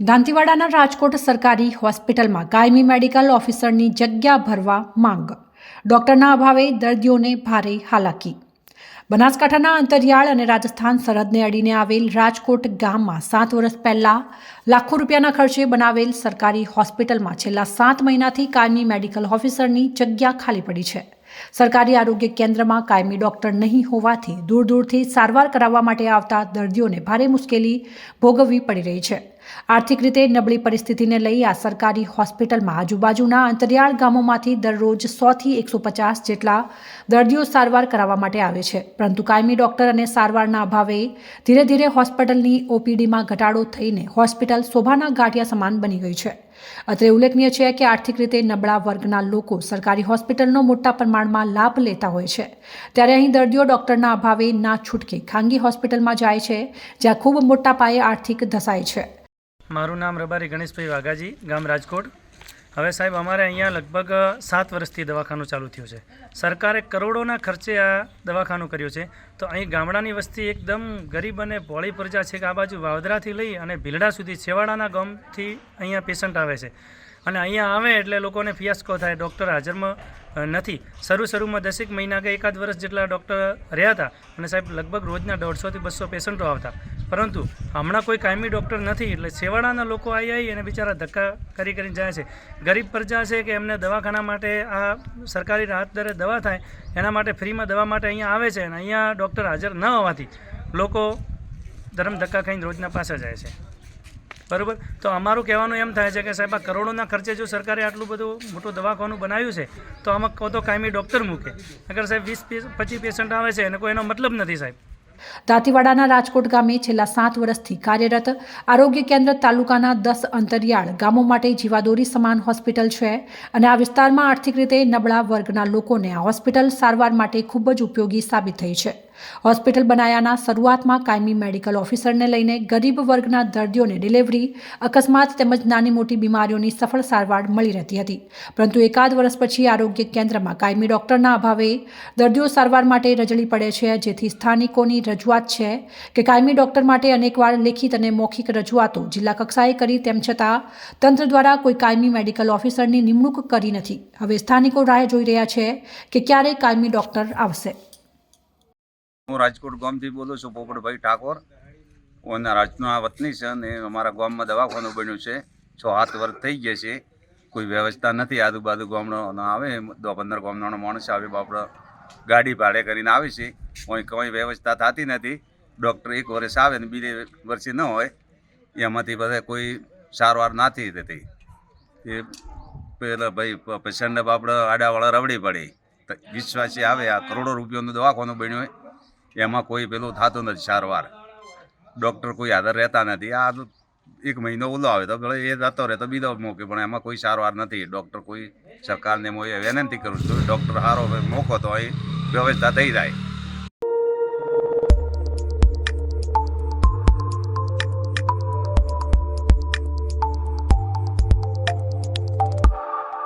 દાંતીવાડાના રાજકોટ સરકારી હોસ્પિટલમાં કાયમી મેડિકલ ઓફિસરની જગ્યા ભરવા માંગ. ડોક્ટરના અભાવે દર્દીઓને ભારે હાલાકી. બનાસકાંઠાના અંતરિયાળ અને રાજસ્થાન સરહદને અડીને આવેલ રાજકોટ ગામમાં સાત વર્ષ પહેલાં લાખો રૂપિયાના ખર્ચે બનાવેલ સરકારી હોસ્પિટલમાં છેલ્લા સાત મહિનાથી કાયમી મેડિકલ ઓફિસરની જગ્યા ખાલી પડી છે. સરકારી આરોગ્ય કેન્દ્રમાં કાયમી ડોક્ટર નહીં હોવાથી દૂર દૂરથી સારવાર કરાવવા માટે આવતા દર્દીઓને ભારે મુશ્કેલી ભોગવવી પડી રહી છે. આર્થિક રીતે નબળી પરિસ્થિતિને લઈ આ સરકારી હોસ્પિટલમાં આજુબાજુના અંતરિયાળ ગામોમાંથી દરરોજ સોથી એકસો પચાસ જેટલા દર્દીઓ સારવાર કરાવવા માટે આવે છે. પરંતુ કાયમી ડોક્ટર અને સારવારના અભાવે ધીરે ધીરે હોસ્પિટલની ઓપીડીમાં ઘટાડો થઈને હોસ્પિટલ શોભાના ગાંઠિયા સમાન બની ગઈ છે. અત્રે ઉલ્લેખનીય છે કે આર્થિક રીતે નબળા વર્ગના લોકો સરકારી હોસ્પિટલનો મોટા પ્રમાણમાં લાભ લેતા હોય છે. ત્યારે અહીં દર્દીઓ ડોક્ટરના અભાવે ના છૂટકે ખાનગી હોસ્પિટલમાં જાય છે, જ્યાં ખૂબ મોટા પાયે આર્થિક ધસાય છે. મારું નામ રબારી ગણેશભાઈ વાઘાજી, ગામ રાજકોટ. હવે સાહેબ, અમારે અહીંયા લગભગ સાત વર્ષથી દવાખાનું ચાલુ થયું છે. સરકારે કરોડોના ખર્ચે આ દવાખાનું કર્યું છે. તો અહીં ગામડાની વસ્તી એકદમ ગરીબ અને ભોળી પ્રજા છે કે આ બાજુ વાવદરાથી લઈ અને ભીલડા સુધી છેવાડાના ગામથી અહીંયા પેશન્ટ આવે છે. અને અહીંયા આવે એટલે લોકોને ફિયાસ્કો થાય, ડૉક્ટર હાજરમાં નથી. શરૂ શરૂમાં દસેક મહિના કે એકાદ વર્ષ જેટલા ડૉક્ટર રહ્યા હતા અને સાહેબ લગભગ રોજના દોઢસોથી બસો પેશન્ટો આવતા. પરંતુ હમણાં કોઈ કાયમી ડૉક્ટર નથી એટલે છેવાડાના લોકો આવી આવી અને બિચારા ધક્કા કરી કરીને જાય છે. ગરીબ પ્રજા છે કે એમને દવાખાના માટે આ સરકારી રાહત દરે દવા થાય, એના માટે ફ્રીમાં દવા માટે અહીંયા આવે છે અને અહીંયા ડૉક્ટર હાજર ન હોવાથી લોકો ધરમ ધક્કા ખાઈને રોજના પાછા જાય છે. બરાબર? તો અમારું કહેવાનું એમ થાય છે કે સાહેબ, આ કરોડોના ખર્ચે જો સરકારે આટલું બધું મોટું દવાખાનું બનાવ્યું છે, તો આમાં કહો તો કાયમી ડૉક્ટર મૂકે. અગર સાહેબ, વીસ પચીસ પેશન્ટ આવે છે, એને કોઈ એનો મતલબ નથી સાહેબ. દાંતીવાડાના રાજકોટ ગામે છેલ્લા સાત વર્ષથી કાર્યરત આરોગ્ય કેન્દ્ર તાલુકાના દસ અંતરિયાળ ગામો માટે જીવાદોરી સમાન હોસ્પિટલ છે અને આ વિસ્તારમાં આર્થિક રીતે નબળા વર્ગના લોકોને આ હોસ્પિટલ સારવાર માટે ખૂબ જ ઉપયોગી સાબિત થઈ છે. હોસ્પિટલ બનાયાના શરૂઆતમાં કાયમી મેડિકલ ઓફિસરને લઈને ગરીબ વર્ગના દર્દીઓને ડિલિવરી, અકસ્માત તેમજ નાની મોટી બીમારીઓની સફળ સારવાર મળી રહેતી હતી. પરંતુ એકાદ વર્ષ પછી આરોગ્ય કેન્દ્રમાં કાયમી ડોક્ટરના અભાવે દર્દીઓ સારવાર માટે રજળી પડે છે, જેથી સ્થાનિકોની રજૂઆત છે કે કાયમી ડોક્ટર માટે અનેકવાર લેખિત અને મૌખિક રજૂઆતો જિલ્લા કક્ષાએ કરી, તેમ છતાં તંત્ર દ્વારા કોઈ કાયમી મેડિકલ ઓફિસરની નિમણૂક કરી નથી. હવે સ્થાનિકો રાહ જોઈ રહ્યા છે કે ક્યારે કાયમી ડોક્ટર આવશે. હું રાજકોટ ગામથી બોલું છું, પોપટભાઈ ઠાકોર. હું એના રાજના વતની છે અને અમારા ગામમાં દવાખાનું બન્યું છે. છ સાત વર્ષ થઈ ગયા છે. કોઈ વ્યવસ્થા નથી. આજુબાજુ ગામડાનો આવે દો પંદર ગામડાનો માણસ આવે આપણે ગાડી ભાડે કરીને આવે છે. કોઈ કંઈ વ્યવસ્થા થતી નથી. ડૉક્ટર એક વર્ષ આવે ને બીજે વર્ષે ન હોય. એમાંથી બધા કોઈ સારવાર નથી થતી. એ પેલા ભાઈ પેશન્ટને આપણે આડાવાળા રવડી પડે. વિશ્વાસી આવે, આ કરોડો રૂપિયાનું દવાખાનું બન્યું હોય. એમાં કોઈ પેલું થતું નથી સારવાર. ડૉક્ટર કોઈ હાજર રહેતા નથી. આ એક મહિનો ઓલો આવે તો ભલે એ જતો રહે તો બીજો મોકે, પણ એમાં કોઈ સારવાર નથી. ડૉક્ટર કોઈ સરકારને હું એ વિનંતી કરું છું ડૉક્ટર સારો મોકો તો અહીં વ્યવસ્થા થઈ જાય.